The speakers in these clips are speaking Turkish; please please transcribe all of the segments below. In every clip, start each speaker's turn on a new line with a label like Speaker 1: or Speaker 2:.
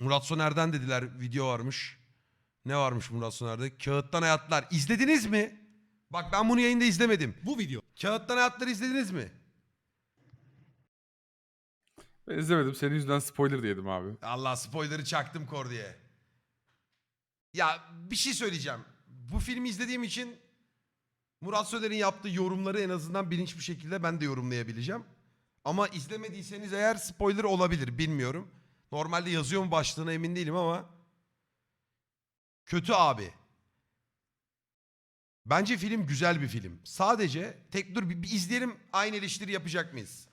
Speaker 1: Murat Soner'den dediler video varmış. Ne varmış Murat Soner'de? Kağıttan Hayatlar. İzlediniz mi? Bak ben bunu yayında izlemedim.
Speaker 2: Bu video
Speaker 1: Kağıttan Hayatları izlediniz mi?
Speaker 3: Ben izlemedim. Senin yüzünden spoiler diyedim abi.
Speaker 1: Allah spoiler'ı çaktım kor diye. Ya bir şey söyleyeceğim. Bu filmi izlediğim için Murat Söder'in yaptığı yorumları en azından bilinç bir şekilde ben de yorumlayabileceğim. Ama izlemediyseniz eğer spoiler olabilir bilmiyorum. Normalde yazıyor mu başlığına emin değilim ama kötü abi. Bence film güzel bir film. Sadece tek dur bir, bir izleyelim aynı eleştiri yapacak mıyız?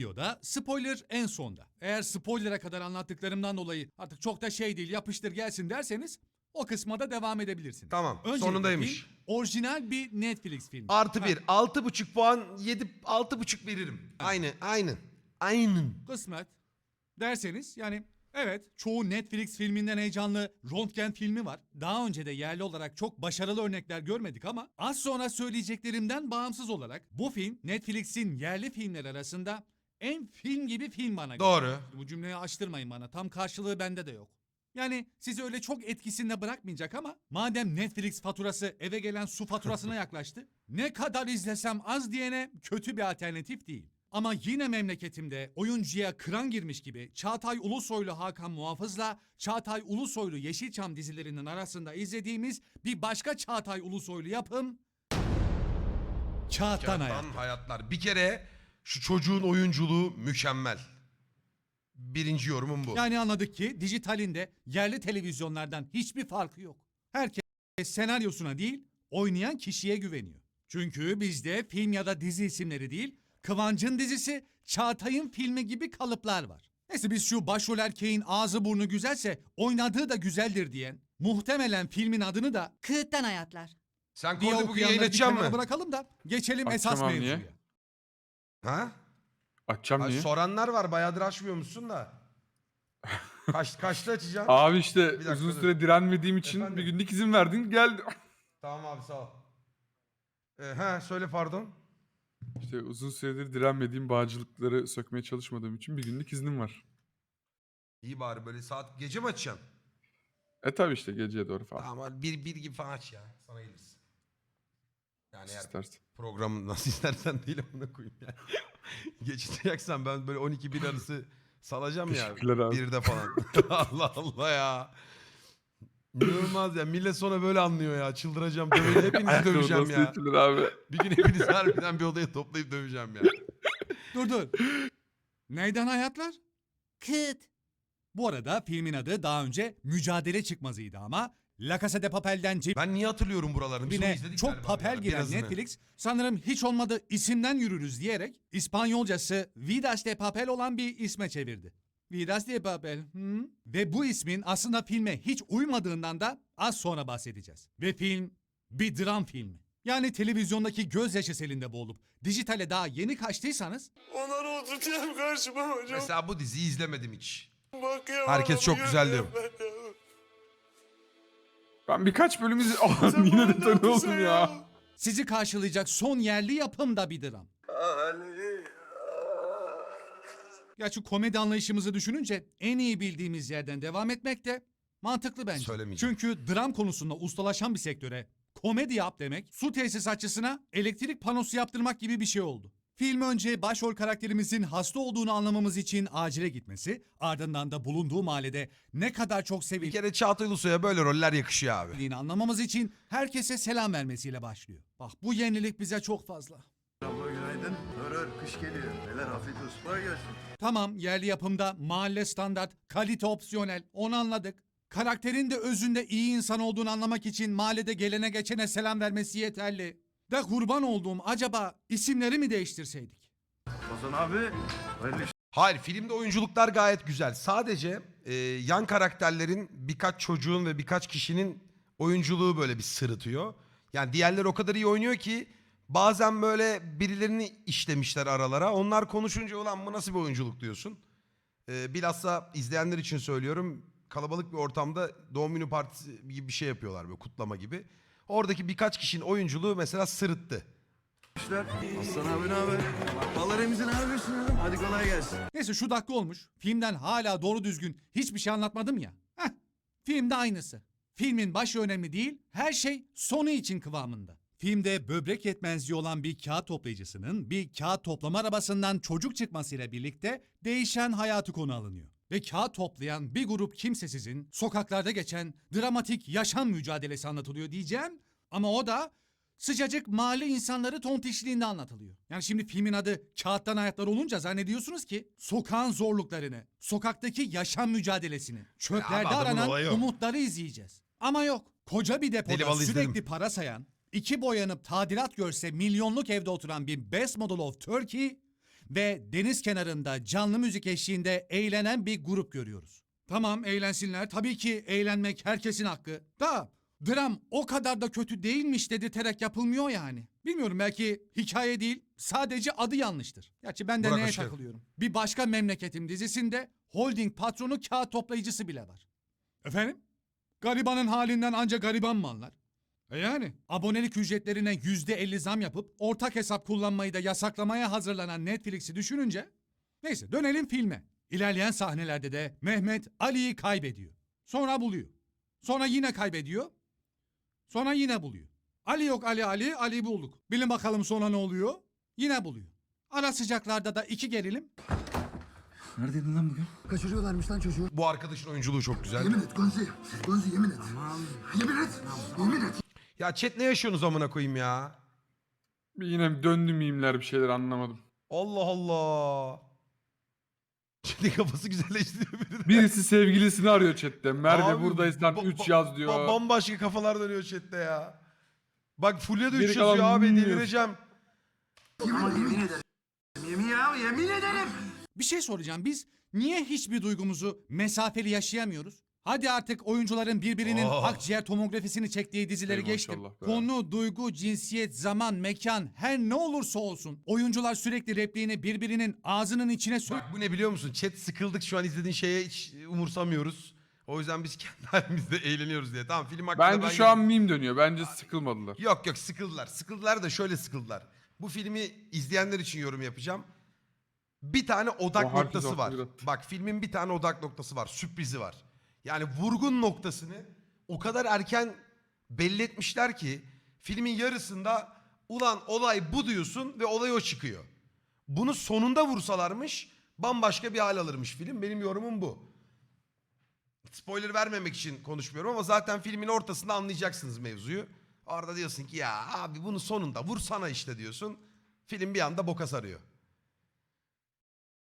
Speaker 2: videoda spoiler en sonda. Eğer spoiler'a kadar anlattıklarımdan dolayı artık çok da şey değil yapıştır gelsin derseniz o kısma da devam edebilirsiniz.
Speaker 1: Tamam,
Speaker 2: Öncelikle
Speaker 1: sonundaymış.
Speaker 2: film orijinal bir Netflix filmi.
Speaker 1: Artı bir. Altı buçuk puan. Yedi, altı buçuk veririm. Aynı, aynı. Aynen.
Speaker 2: Kısmet derseniz yani evet çoğu Netflix filminden heyecanlı Röntgen filmi var. Daha önce de yerli olarak çok başarılı örnekler görmedik ama az sonra söyleyeceklerimden bağımsız olarak bu film Netflix'in yerli filmler arasında en film gibi film bana göre.
Speaker 1: Doğru.
Speaker 2: Bu cümleyi açtırmayın bana. Tam karşılığı bende de yok. Yani sizi öyle çok etkisinde bırakmayacak ama madem Netflix faturası eve gelen su faturasına yaklaştı, ne kadar izlesem az diyene kötü bir alternatif değil. Ama yine memleketimde oyuncuya kıran girmiş gibi Çağatay Ulusoylu Hakan Muhafız'la Çağatay Ulusoylu Yeşilçam dizilerinin arasında izlediğimiz bir başka Çağatay Ulusoylu yapım Kağıttan Hayat.
Speaker 1: Kağıttan hayatlar. Bir kere şu çocuğun oyunculuğu mükemmel. Birinci yorumum bu.
Speaker 2: Yani anladık ki dijitalinde yerli televizyonlardan hiçbir farkı yok. Herkes senaryosuna değil, oynayan kişiye güveniyor. Çünkü bizde film ya da dizi isimleri değil, Kıvancın dizisi, Çağatay'ın filmi gibi kalıplar var. Neyse biz şu başrol erkeğin ağzı burnu güzelse oynadığı da güzeldir diyen, muhtemelen filmin adını da
Speaker 4: Kağıttan hayatlar.
Speaker 1: Sen
Speaker 2: diye
Speaker 1: kodu bugün
Speaker 2: okuyanları bir
Speaker 1: yayınlatacak
Speaker 2: kenara
Speaker 1: mı?
Speaker 2: bırakalım da geçelim
Speaker 3: Açacağım
Speaker 2: esas
Speaker 3: abi,
Speaker 2: mevzuya.
Speaker 1: Ha?
Speaker 3: Açacağım
Speaker 1: Ay,
Speaker 3: niye?
Speaker 1: soranlar var. Bayağıdır açmıyormuşsun da. Kaç, kaçta açacaksın?
Speaker 3: Abi işte
Speaker 1: dakika,
Speaker 3: uzun
Speaker 1: dur.
Speaker 3: süre direnmediğim için
Speaker 1: Efendim?
Speaker 3: bir günlük izin verdin geldi.
Speaker 1: Tamam abi sağ ol. Ee, ha söyle pardon.
Speaker 3: İşte uzun süredir direnmediğim bağcılıkları sökmeye çalışmadığım için bir günlük iznim var.
Speaker 1: İyi bari böyle saat gece mi açacaksın?
Speaker 3: E tabi işte geceye doğru falan.
Speaker 1: Tamam hadi bir, bir gibi falan aç ya. Sana gelirsin. Yani eğer
Speaker 3: İstersen.
Speaker 1: programı nasıl istersen değil amına koyayım ya. Geçeceksen ben böyle 12-1 arası salacağım ya.
Speaker 3: Teşekkürler abi.
Speaker 1: Bir de falan. Allah Allah ya. İnanılmaz ya. Millet sonra böyle anlıyor ya. Çıldıracağım. Döveceğim. Hepinizi döveceğim ya.
Speaker 3: abi?
Speaker 1: Bir gün hepinizi harbiden bir odaya toplayıp döveceğim ya.
Speaker 2: Dur dur. Neyden hayatlar?
Speaker 4: Kıt.
Speaker 2: Bu arada filmin adı daha önce Mücadele Çıkmazı'ydı ama La Casa de Papel'den
Speaker 1: Ben niye hatırlıyorum buralarını? Biz onu
Speaker 2: cebine
Speaker 1: izledik
Speaker 2: çok
Speaker 1: galiba
Speaker 2: papel giren
Speaker 1: birazını.
Speaker 2: Netflix sanırım hiç olmadı isimden yürürüz diyerek İspanyolcası Vidas de Papel olan bir isme çevirdi. Vidas de Papel. hı? Ve bu ismin aslında filme hiç uymadığından da az sonra bahsedeceğiz. Ve film bir dram filmi. Yani televizyondaki gözyaşı selinde boğulup dijitale daha yeni kaçtıysanız
Speaker 5: Onları oturtacağım karşıma hocam.
Speaker 1: Mesela bu diziyi izlemedim hiç.
Speaker 5: Bakıyorum
Speaker 1: herkes
Speaker 5: adamı
Speaker 1: çok güzel diyor.
Speaker 5: ben ya.
Speaker 3: Birkaç bölüm izledim. Yine de tanı oldum ya.
Speaker 2: sizi karşılayacak son yerli yapım da bir dram.
Speaker 5: Ali.
Speaker 2: Gerçi komedi anlayışımızı düşününce en iyi bildiğimiz yerden devam etmek de mantıklı bence.
Speaker 1: Söylemeyeceğim.
Speaker 2: Çünkü dram konusunda ustalaşan bir sektöre komedi yap demek su tesisatçısına elektrik panosu yaptırmak gibi bir şey oldu. Film önce başrol karakterimizin hasta olduğunu anlamamız için acile gitmesi, ardından da bulunduğu mahallede ne kadar çok
Speaker 1: Bir
Speaker 2: sevildiğini
Speaker 1: kere Çağatay Ulusoy'a böyle roller yakışıyor abi.
Speaker 2: anlamamız için herkese selam vermesiyle başlıyor. Bak bu yenilik bize çok fazla.
Speaker 5: Abla günaydın. Hır kış geliyor. Neler afiyet olsun. Kolay gelsin.
Speaker 2: Tamam yerli yapımda mahalle standart, kalite opsiyonel onu anladık. Karakterin de özünde iyi insan olduğunu anlamak için mahallede gelene geçene selam vermesi yeterli. De kurban olduğum acaba isimleri mi değiştirseydik?
Speaker 5: Ozan abi. Hayırlı
Speaker 1: Hayır filmde oyunculuklar gayet güzel. Sadece e, yan karakterlerin birkaç çocuğun ve birkaç kişinin oyunculuğu böyle bir sırıtıyor. Yani diğerleri o kadar iyi oynuyor ki bazen böyle birilerini işlemişler aralara. Onlar konuşunca ulan bu nasıl bir oyunculuk diyorsun. E, bilhassa izleyenler için söylüyorum. Kalabalık bir ortamda doğum günü partisi gibi bir şey yapıyorlar böyle kutlama gibi. Oradaki birkaç kişinin oyunculuğu mesela sırıttı.
Speaker 5: Aslan abi ne haber? Emizi ne yapıyorsun oğlum? Hadi kolay gelsin.
Speaker 2: Neyse şu dakika olmuş. Filmden hala doğru düzgün hiçbir şey anlatmadım ya. Heh. Filmde aynısı. Filmin başı önemli değil, her şey sonu için kıvamında. Filmde böbrek yetmezliği olan bir kağıt toplayıcısının bir kağıt toplama arabasından çocuk çıkmasıyla birlikte değişen hayatı konu alınıyor. Ve kağıt toplayan bir grup kimsesizin sokaklarda geçen dramatik yaşam mücadelesi anlatılıyor diyeceğim. Ama o da sıcacık mahalle insanları tontişliğinde anlatılıyor. Yani şimdi filmin adı Kağıttan Hayatlar olunca zannediyorsunuz ki sokağın zorluklarını, sokaktaki yaşam mücadelesini, çöplerde
Speaker 1: adamın
Speaker 2: aranan
Speaker 1: olayı
Speaker 2: umutları izleyeceğiz. Ama yok. Koca bir
Speaker 1: Deli
Speaker 2: depoda
Speaker 1: balı
Speaker 2: sürekli
Speaker 1: izledim.
Speaker 2: para sayan, iki boyanıp tadilat görse milyonluk evde oturan bir best model of Turkey ve deniz kenarında canlı müzik eşliğinde eğlenen bir grup görüyoruz. Tamam eğlensinler. Tabii ki eğlenmek herkesin hakkı. Da dram o kadar da kötü değilmiş dedirterek yapılmıyor yani. Bilmiyorum belki hikaye değil sadece adı yanlıştır. Gerçi ben de
Speaker 1: Burak,
Speaker 2: neye
Speaker 1: geldin.
Speaker 2: takılıyorum. Bir başka memleketim dizisinde holding patronu kağıt toplayıcısı bile var. Efendim? Garibanın halinden ancak gariban mı anlar? E yani abonelik ücretlerine yüzde elli zam yapıp ortak hesap kullanmayı da yasaklamaya hazırlanan Netflix'i düşününce... Neyse dönelim filme. İlerleyen sahnelerde de Mehmet Ali'yi kaybediyor. Sonra buluyor. Sonra yine kaybediyor. Sonra yine buluyor. Ali yok Ali Ali, Ali bulduk. Bilin bakalım sonra ne oluyor? Yine buluyor. Ara sıcaklarda da iki gerilim.
Speaker 5: Neredeydin lan bugün?
Speaker 6: Kaçırıyorlarmış lan çocuğu.
Speaker 1: Bu arkadaşın oyunculuğu çok güzel.
Speaker 6: Yemin et Gonzi. Gonzi yemin et. Yemin et. Yemin et.
Speaker 1: Ya chat ne yaşıyorsunuz amına koyayım ya?
Speaker 3: Yine döndü mimler bir şeyler anlamadım.
Speaker 1: Allah Allah. Chat'in kafası güzelleştiriyor beni de.
Speaker 3: Birisi sevgilisini arıyor chatte. Merve
Speaker 1: Abi,
Speaker 3: buradaysan
Speaker 1: ba-
Speaker 3: 3
Speaker 1: ba-
Speaker 3: yaz diyor.
Speaker 1: ba- bambaşka kafalar dönüyor chatte ya. Bak Fulya da
Speaker 3: Geri
Speaker 1: 3 yazıyor abi
Speaker 3: bilmiyor.
Speaker 1: delireceğim.
Speaker 5: Ama yemin ederim. Yemin ya yemin ederim.
Speaker 2: Bir şey soracağım. Biz niye hiçbir duygumuzu mesafeli yaşayamıyoruz? Hadi artık oyuncuların birbirinin
Speaker 1: Oh.
Speaker 2: akciğer tomografisini çektiği dizileri
Speaker 3: Ey
Speaker 2: geçtim.
Speaker 3: maşallah be.
Speaker 2: Konu, duygu, cinsiyet, zaman, mekan her ne olursa olsun. Oyuncular sürekli repliğini birbirinin ağzının içine sö...
Speaker 1: Bak bu ne biliyor musun? Chat sıkıldık şu an izlediğin şeye hiç umursamıyoruz. O yüzden biz kendi halimizde eğleniyoruz diye. Tamam film hakkında
Speaker 3: Bence
Speaker 1: ben
Speaker 3: şu an meme dönüyor. Bence sıkılmadılar.
Speaker 1: Yok yok sıkıldılar. Sıkıldılar da şöyle sıkıldılar. Bu filmi izleyenler için yorum yapacağım. Bir tane odak
Speaker 3: O herkes
Speaker 1: noktası var. Bak filmin bir tane odak noktası var. Sürprizi var. Yani vurgun noktasını o kadar erken belli etmişler ki filmin yarısında ulan olay bu diyorsun ve olay o çıkıyor. Bunu sonunda vursalarmış bambaşka bir hal alırmış film. Benim yorumum bu. Spoiler vermemek için konuşmuyorum ama zaten filmin ortasında anlayacaksınız mevzuyu. Orada diyorsun ki ya abi bunu sonunda vursana işte diyorsun. Film bir anda boka sarıyor.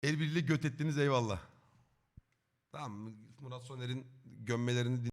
Speaker 1: El birliğiyle göt ettiniz eyvallah. Tamam Murat Soner'in gömmelerini